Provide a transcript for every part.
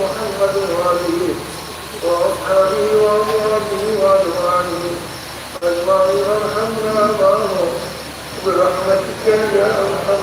محمد وآله وأصحابه وأمواته وأزواجه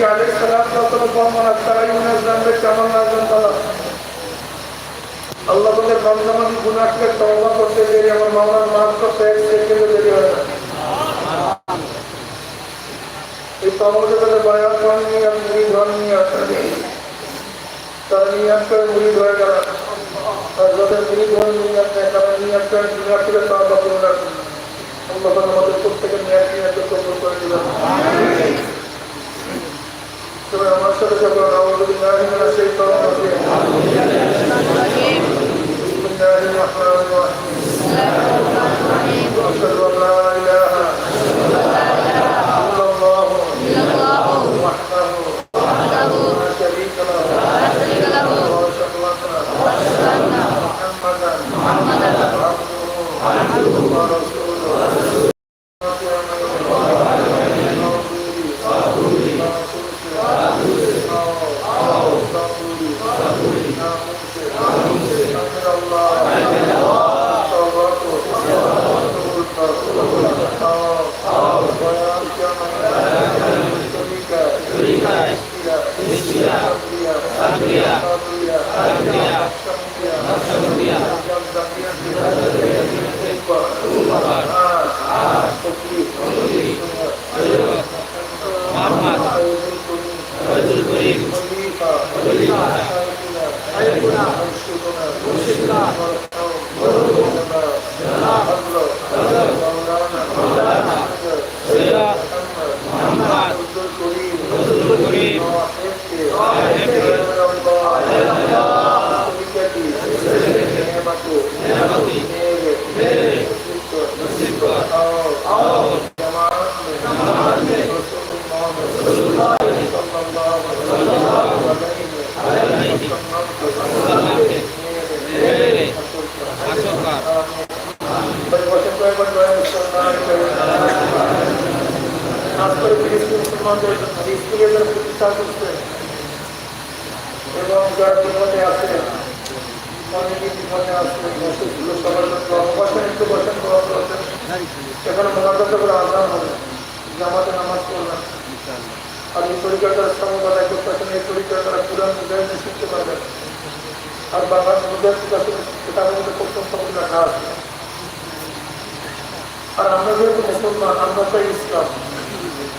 নবী আলেক সালাম বর্মন তারা ইউনাস জানবে কেমন লাগবেন তারা। আল্লাহ বলে রমজামানি গুণাকে তওবা করতে দেরি, আমার মাওলার মাফ করতে এক সেকেন্ডে দেরি হয় না। এই তওবাকে বলে বয়ান করনি আর মুড়ি ধরনি আসলে তারা নিয়াত করে, মুড়ি ধরে গেল যাদের মুড়ি ধরে নিয়াত নেয় তারা নিয়াত করে গুণা থেকে তওবা করে রাখুন আল্লাহ আমাদের প্রত্যেকের নিয়াত নিয়াত কবুল করে দিবেন তবে كما مثلك فنعوذ بالله من الشيطان الرجيم بسم الله الرحمن الرحيم واشهد Ayyukunah, Ayyukunah, Ayyukunah, ফিলিস্তিন মুসলমানদের ফিলিস্তিনের প্রতিষ্ঠা করছে এবং যার জীবনে আছে অনেকে জীবনে আছে বসেছিল সবার জন্য বসেন একটু বসেন গ্রহণ করেছেন এখানে মোনাজাত করে আজান হবে জামাতে নামাজ পড়বেন আর এই তরিকাটার সমবাদ করতেছেন এই তরিকাটা পুরান মুজাহিদে শিখতে পারবেন আর বাংলার মুজাহিদ কিতাবের মধ্যে প্রথম রাখা আছে আর আমরা যেহেতু মুসলমান, আমরা চাই ইসলাম।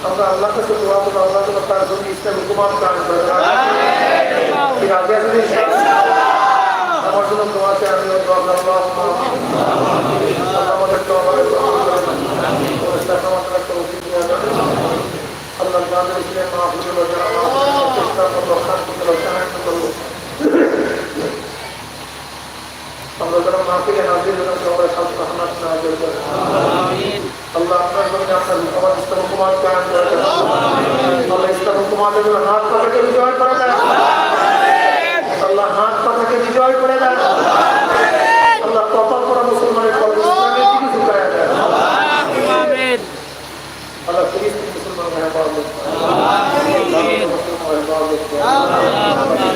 আমরা আল্লাহ কাছে আল্লাহ তার জন্য ইসলাম হুকুমান কাজ করে এর আগে আছে যে আমার জন্য দোয়াতে আমি আল্লাহ আমাদের আল্লাহ তাদের ইসলাম মাহফুজুল চেষ্টা করব রক্ষা করতে রক্ষা করব আমরা যারা হলাম সবাই স্বাস্থ্য রহমত না আল্লাহ আপনার জন্য আপনার আমার ইসলাম হুকুমাত কায়ন করে আল্লাহ ইসলাম হুকুমাতের জন্য হাত পাতাকে বিজয় করে দেন আল্লাহ হাত পাতাকে বিজয় করে দেন আল্লাহ কত করা ফিলিস্তিন মুসলমান মেহমান আসসালামু আলাইকুম ওয়া রাহমাতুল্লাহ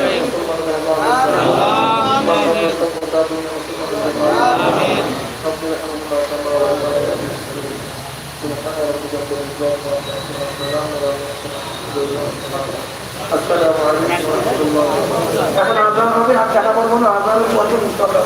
এখন আজান হবে আর টাকা পড়ব না আজানের পরে মুস্তাফা